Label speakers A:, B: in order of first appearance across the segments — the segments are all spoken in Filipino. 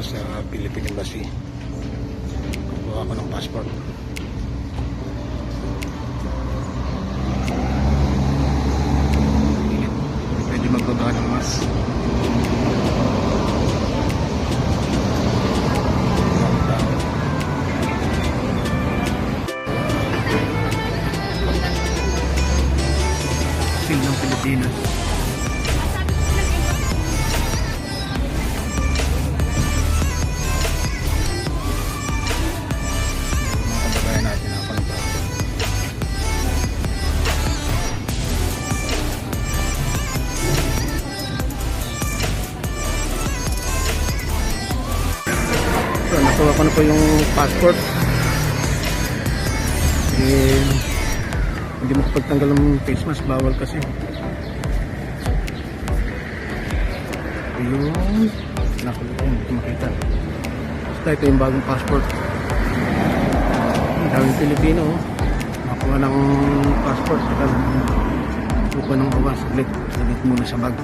A: ako sa Philippine Embassy. Kukuha ako ng passport. Pwede magbaba ng mas. Silang Pilipinas. So, nakuha ko na po yung passport. Eh, hindi mo pagtanggal ng face mask, bawal kasi. Yung, nakuha ko, hindi makita. Basta ito yung bagong passport. Ang daming Pilipino. oh. Nakuha ng passport. Saka suko ng bawas. Saglit. Saglit muna sa bag.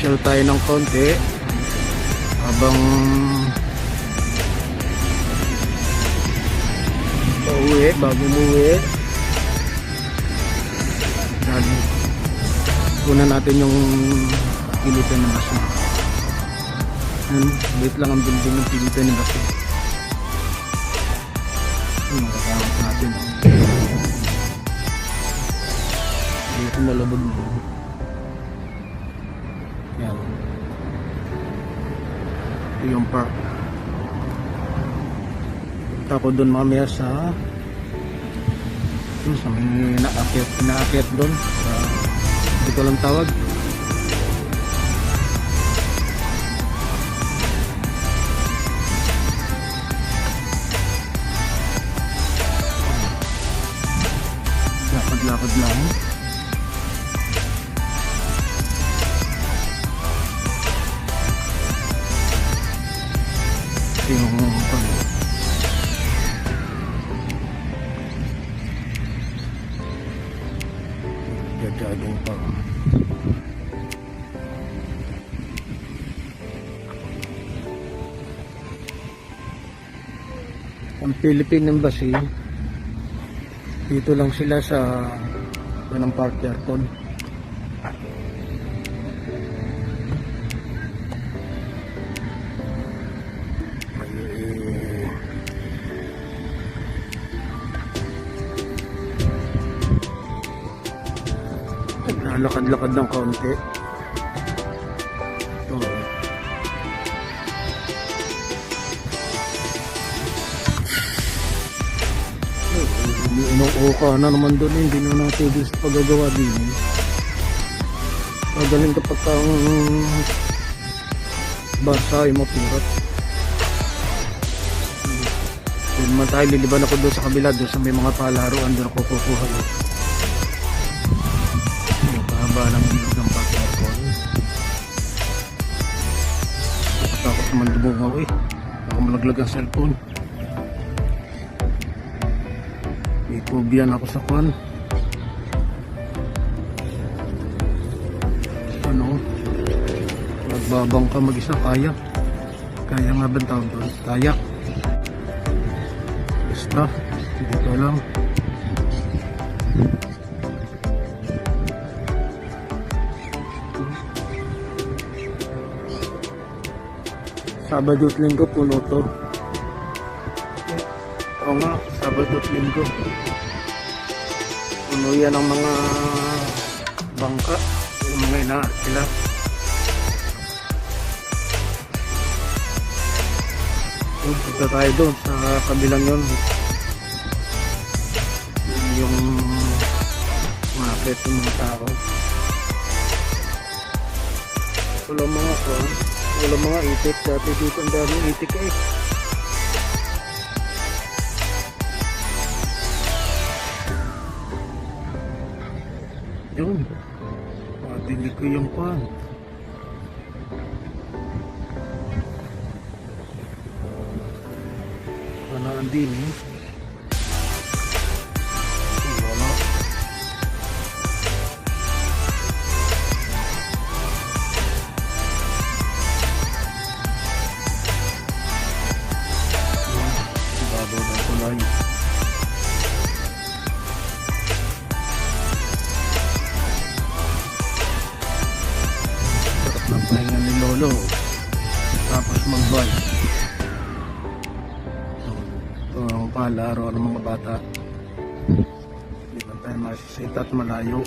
A: Pasyal tayo ng konti. Habang pauwi, bago umuwi una natin yung pilitan ng baso yan, wait lang ang building ng pilitan ng baso yung makakamit natin. Dito malabog mo park tapos doon mamaya sa yun, sa may naakyat naakyat doon sa hindi ko lang tawag Jajaging pa. Ang Philippine Embassy, dito lang sila sa ng park aircon. Nalakad-lakad ng kaunti. Ito. Inuuka na naman doon, hindi na natin gusto pagagawa din. Magaling kapag ang basa ay mapurat. Kung naman tayo, liliban ako doon sa kabila, doon sa may mga palaruan, doon ako kukuha. Eh. Haba ng bilog ng pagkakon. Nakatakot naman dumungaw eh. Baka malaglag ang cellphone. Ikubiyan ako sa kwan. Ano? Magbabang ka mag-isa, kaya. Kaya nga ba tawag doon? Kaya. Basta, hindi ko alam. Sabado at linggo puno to. Oo nga, Sabado at linggo. Puno yan ang mga bangka, yung mga ina sila. Doon, punta tayo doon sa kabilang yun. Yun Yung market ng mga tao. Wala mga ko, wala mga itik. Dati dito ang daming itik eh. Yun. Mga dinig ko yung kwan. Wala ang din eh. Masisita at malayo.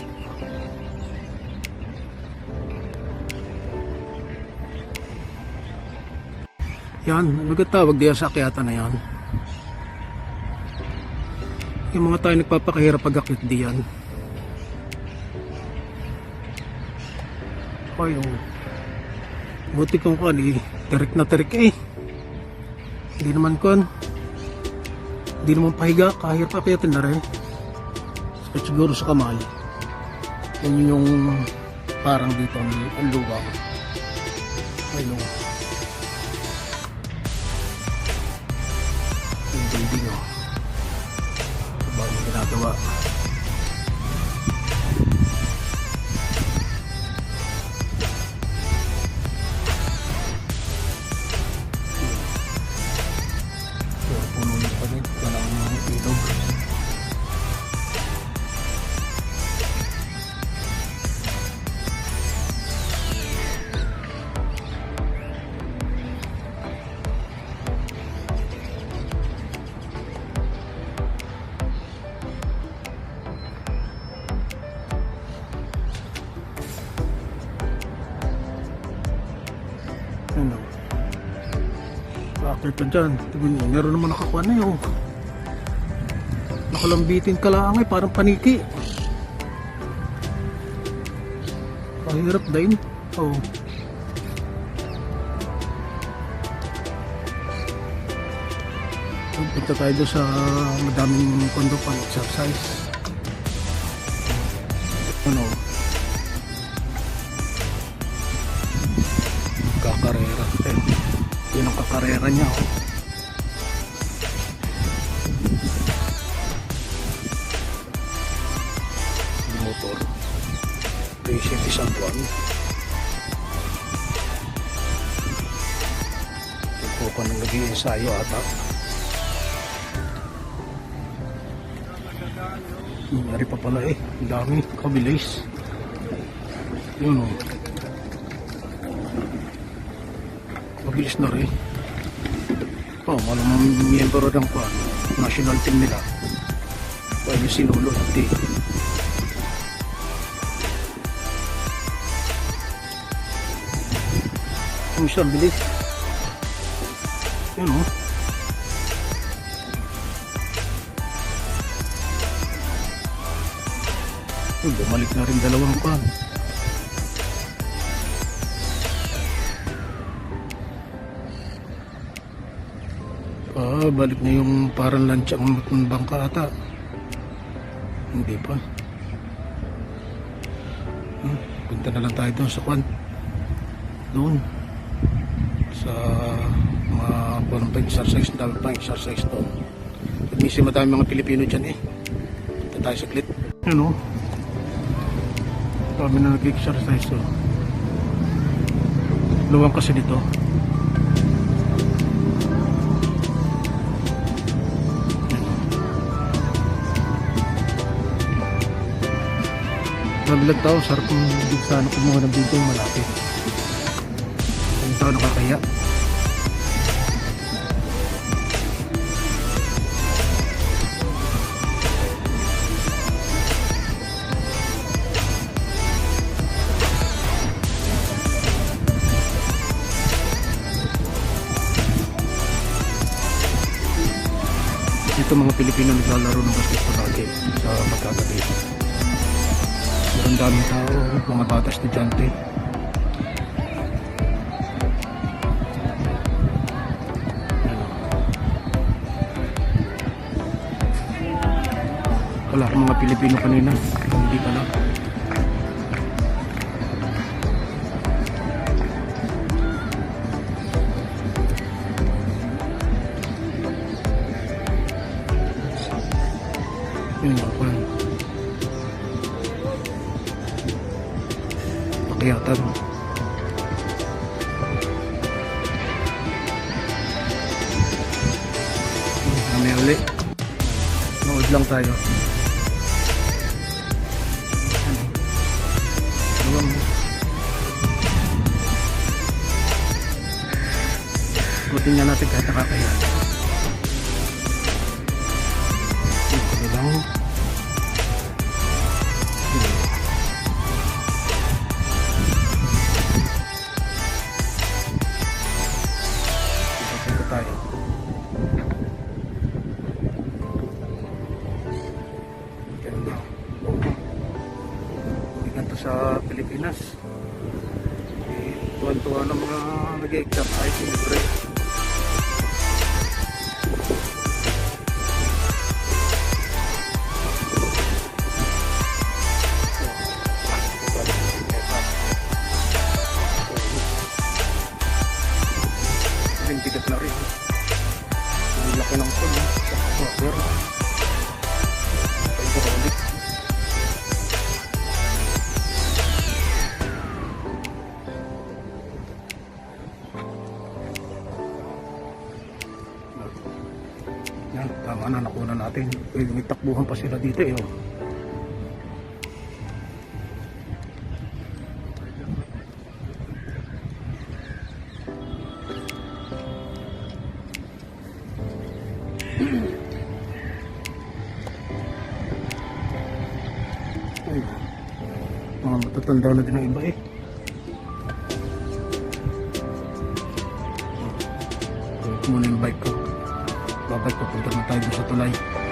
A: Yan, nagkatawag diyan sa akyata na yan. Yung mga tayo nagpapakahirap pag akyat diyan. Ay, oh. Buti kong kan eh. Terik na terik eh. Hindi naman kon. Hindi naman pahiga. Kahirap akyatin na rin. Sakit siguro sa kamay. Yan yung parang dito ang, ang lubang. Ay, no. Yung building, oh. Ba yung ginagawa? Pa dyan? Meron naman nakakuha na yun. Nakalambitin ka lang eh, parang paniki. Mahirap din. Oo. Oh. Punta tayo doon sa madaming kondo pang exercise. Ano? Kakarera niya. Oh. Motor. Racing isang buwan. Ito pa nang naging ensayo ata. Nangyari pa pala eh. Ang dami. Kabilis. Yun oh. Mabilis na rin. Oh, malamang miyembro ng pa, national team nila. Pwede sinulo hindi. Ang siya, bilis. Yun oh. Uy, bumalik na rin dalawang pan. Ah, balik na yung parang lanchang ng bangka ata. Hindi pa. Hmm, punta na lang tayo doon sa kwan. Doon. Sa mga kwan pa exercise, dami pa exercise doon. At minsan madami mga Pilipino dyan eh. Punta tayo saglit. Ano? Dami na nag-exercise oh. Luwang kasi dito. Naglag tao, sarap kung hindi sana kumuha ng video yung malapit. Kung tao nakakaya. Ito mga Pilipino naglalaro ng basketball lagi sa magkagabi. Meron daming tao, mga bata estudyante. Wala mga Pilipino kanina. Hindi pala. Bayatan. Mamaya uli. Nood lang tayo. Ano? Buti nga natin kahit nakakaya. Tuwan-tuwa ng mga nag-exam ay sinibre. Natin. Pwede may takbuhan pa sila dito eh. Oh. Mga matatanda na din ang iba eh. Balik muna yung bike ko. Babalik ko, punta na tayo sa tulay.